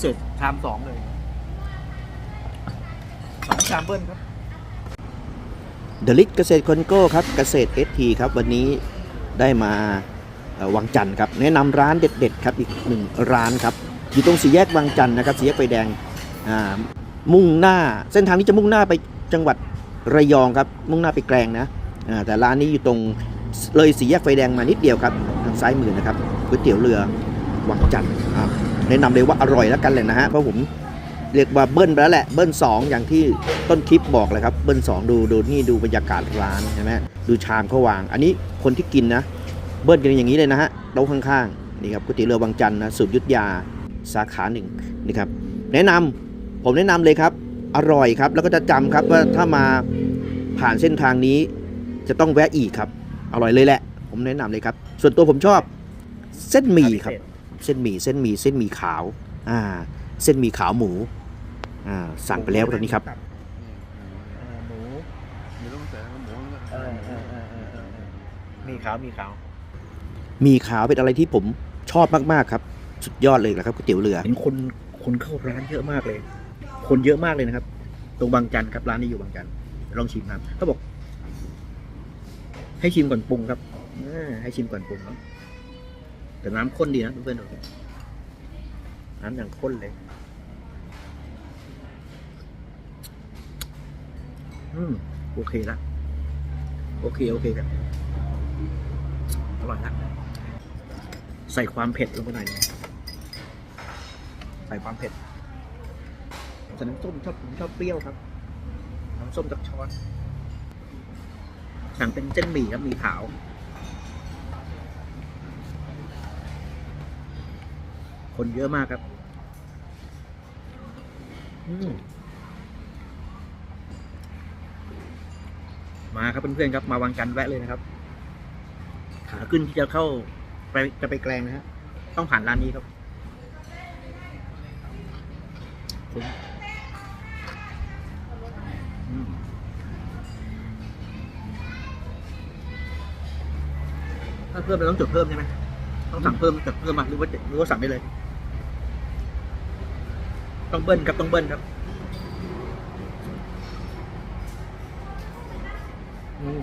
เศษชามสองเลยสองชามเบิ้ลครับเดลิทเกษตรคอนโก้ครับเกษตรเอทีครับวันนี้ได้มาวังจันทร์ครับแนะนำร้านเด็ดๆครับอีกหนึ่งร้านครับอยู่ตรงสี่แยกวังจันทร์นะครับสี่แยกไฟแดงมุ่งหน้าเส้นทางนี้จะมุ่งหน้าไปจังหวัดระยองครับมุ่งหน้าไปแกลงนะแต่ร้านนี้อยู่ตรงเลยสี่แยกไฟแดงมานิดเดียวครับทางซ้ายมือนะครับก๋วยเตี๋ยวเรือวังจันทร์อ่า แนะนำเลยว่าอร่อยแล้วกันเลยนะฮะเพราะผมเรียกว่าเบิ้ลไปแล้วแหละเบิ้ลสองอย่างที่ต้นคลิปบอกเลยครับเบิ้ลสองดูดูนี่ดูบรรยากาศร้านใช่ไหมดูชามเขาวาง อันนี้คนที่กินนะ เบิ้ลกันอย่างนี้เลยนะฮะโต๊ะข้างๆนี่ครับก๋วยเตี๋ยวเรือวังจันทร์นะสูตรยุทธยาสาขาหนึ่งนี่ครับแนะนำผมแนะนำเลยครับ อร่อยครับแล้วก็จะจำครับว่าถ้ามาผ่านเส้นทางนี้จะต้องแวะอีกครับ อร่อยเลยแหละ ผมแนะนำเลยครับ ส่วนตัวผมชอบเส้นหมี่ครับ เส้นหมี่เส้นหมี่เส้นหมี่ขาวอ่าเส้นหมี่ขาวหมูอ่าสั่งไปแล้วตอนนี้ครับเออหมูเดี๋ยวต้องใส่หมูแล้วก็เออเออเออเออเออเออมีขาวมีขาวมีขาวเป็นอะไรที่ผมชอบมากๆครับ สุดยอดเลยแหละครับก๋วยเตี๋ยวเรือเห็นคนคนเข้าร้านเยอะมากเลย คนเยอะมากเลยนะครับ ตรงบางจันทร์ครับร้านนี้อยู่บางจันทร์ลองชิมครับเขาบอก ให้ชิมก่อนปรุงครับอ่าให้ชิมก่อนปรุงเนาะ แต่น้ำข้นดีนะเพื่อนๆดูน้ำอย่างข้นเลย อืม โอเคละ โอเค โอเคครับอร่อยละใส่ความเผ็ดลงไปหน่อยนะใส่ความเผ็ดแต่น้ำส้มชอบผมชอบเปรี้ยวครับ น้ำส้มจากช้อน สั่งเป็นเส้นหมี่ครับหมี่ขาว คนเยอะมากครับมมาครับเพื่อนๆครับ มาวางกันแวะเลยนะครับ ขาขึ้นที่จะเข้าไปจะไปแกลงนะฮะ ต้องผ่านร้านนี้ครับคุ้มถ้าเพิ่มเราต้องจดเพิ่มใช่ไหมต้องสั่งเพิ่มจดเพิ่มมาหรือว่าหรือว่าสั่งได้เลย ต้องเบิ้ลครับต้องเบิ้ลครับอืม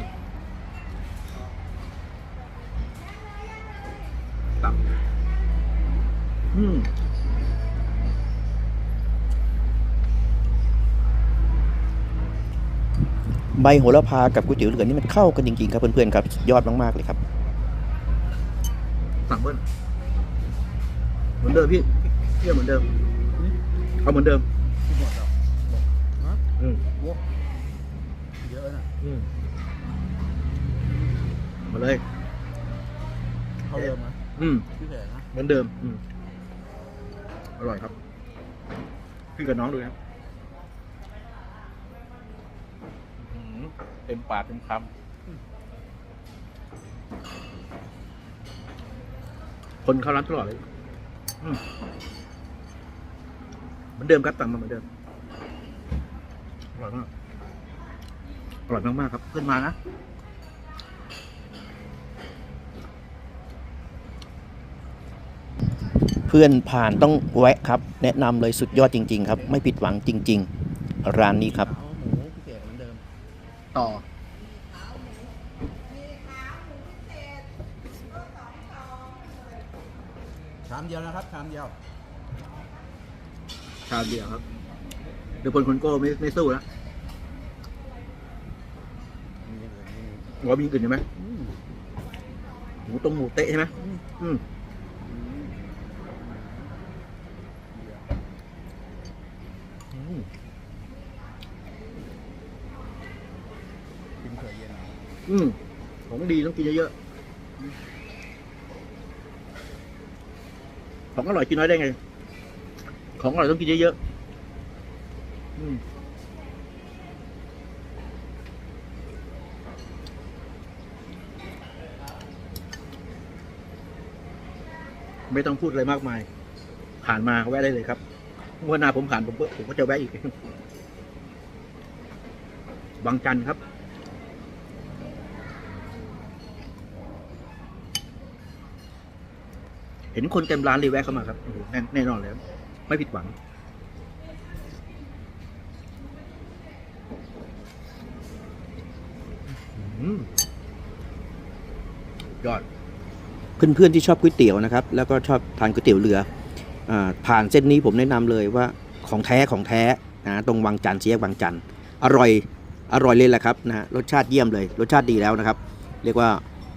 ตับอืมใบโหระพากับก๋วยเตี๋ยวเรือนี่มันเข้ากันจริงๆครับเพื่อนๆครับสุดยอดมากๆเลยครับ สั่งเบิ้ลเหมือนเดิมพี่พี่เอาเหมือนเดิม เอาเหมือนเดิมที่หมดแล้วอืมเยอะนะอืมมาเลยเขาเดิมนะอืมพี่แผลนะเหมือนเดิม อืมอร่อยครับพี่กับน้องดูนะครับอื้อหือเต็มปากเต็มคคนเข้าร้านตลอดเลยอืม เหมือนเดิมครับสั่งมาเหมือนเดิมอร่อยมากอร่อยมากๆครับเพื่อนมานะเพื่อนผ่านต้องแวะครับ แนะนำเลยสุดยอดจริง ๆ ครับ ไม่ผิดหวังจริง ๆ ร้านนี้ครับำเอาหมูพี่แผลเหมือนเดิม ต่อ ชามเดียวนะครับ ชามเดียวชามเดียวครับเดี๋ยวคนคนโก้ไม่ไม่สู้แล้วมีอย่างอื่นมีหัวมีอื่นใช่ไหมอืมหมูตรงหมูเตะใช่ไหมอืมอืมกินเผื่อเย็นอืมของดีต้องกินเยอะๆของอร่อยกินน้อยได้ไง ของอร่อยต้องกินเยอะๆอืมไม่ต้องพูดอะไรมากมาย ผ่านมาแวะได้เลยครับเมื่อหน้าผมผ่านผมผมก็จะแวะอีก บางจันทร์ครับ เห็นคนเต็มร้านเลยแวะเข้ามาครับแน่แน่นอนเลยครับ ไม่ผิดหวังอยอด เพื่อนๆที่ชอบก๋วยเตี๋ยวนะครับ แล้วก็ชอบทานก๋วยเตี๋ยวเรืออผ่านเส้นนี้ผมแนะนำเลยว่าของแท้ของแท้นะตรงวังจันทร์สี่แยกวังจันทร์อร่อยอร่อยเลยแหละครับนะฮะรสชาติเยี่ยมเลย รสชาติดีแล้วนะครับ เรียกว่า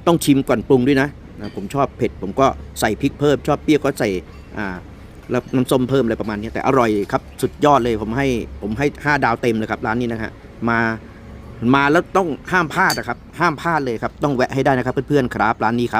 ต้องชิมก่อนปรุงด้วยนะนะผมชอบเผ็ดผมก็ใส่พริกเพิ่มชอบเปรี้ยวก็ใส่อ่า แล้วน้ำส้มเพิ่มอะไรประมาณนี้แต่อร่อยครับสุดยอดเลยผมให้ผมให้ 5 ดาวเต็มเลยครับร้านนี้นะฮะมามาแล้วต้องห้ามพลาดนะครับห้ามพลาดเลยครับต้องแวะให้ได้นะครับเพื่อนๆครับร้านนี้ครับ